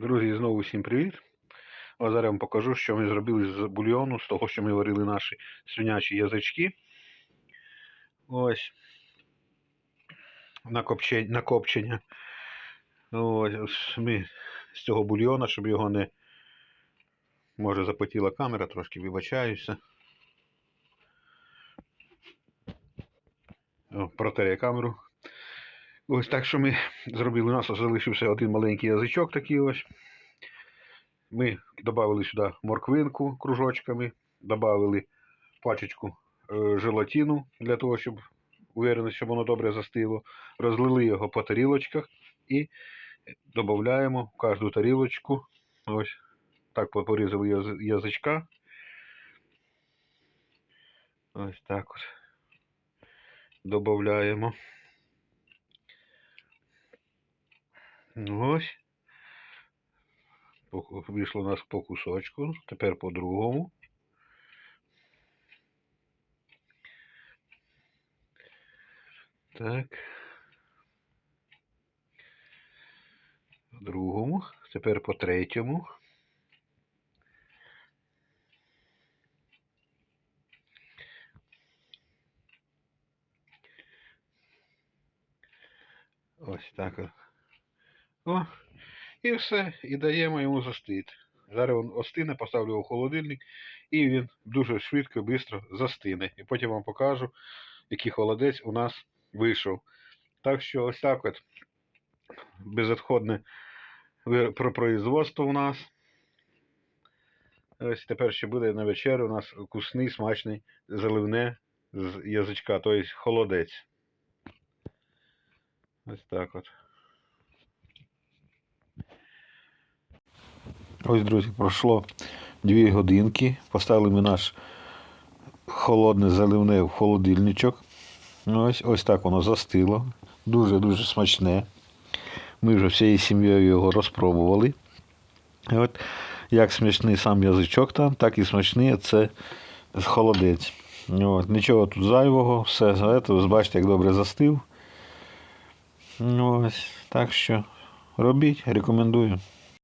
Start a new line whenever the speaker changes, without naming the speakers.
Друзі, знову всім привіт. Ось зараз я вам покажу, що ми зробили з бульйону, з того, що ми варили наші свинячі язички. Ось. Накопче- Накопчення. Ось ми з цього бульйона, щоб його не. Може запотіла камера, трошки вибачаюся. О, протер камеру. Ось так, що ми зробили. У нас залишився один маленький язичок такий ось. Ми додали сюди морквинку кружочками, додали пачечку е, желатину для того, щоб увереність, щоб воно добре застило. Розлили його по тарілочках і додаємо в кожну тарілочку. Ось так порізали язичка. Ось так от. Додаємо. Ось. По- Вийшло у нас по кусочку, тепер по другому. Так. По другому. Тепер по третьому. Ось так. О, і все, і даємо йому застити. Зараз він остине, поставлю його в холодильник, і він дуже швидко, швидко застине. І потім вам покажу, який холодець у нас вийшов. Так що ось так от безотходне производство у нас. Ось тепер ще буде на вечерю у нас вкусний, смачний заливне з язичка, тобто холодець. Ось так от. Ось, друзі, пройшло дві годинки. Поставили ми наш холодне заливне в холодильничок. Ось, ось так воно застило. Дуже-дуже смачне. Ми вже всією сім'єю його розпробували. От як смачний сам язичок там, так і смачний це холодець. От, нічого тут зайвого, все за це, ви бачите, як добре застив. Ось, так що робіть, рекомендую.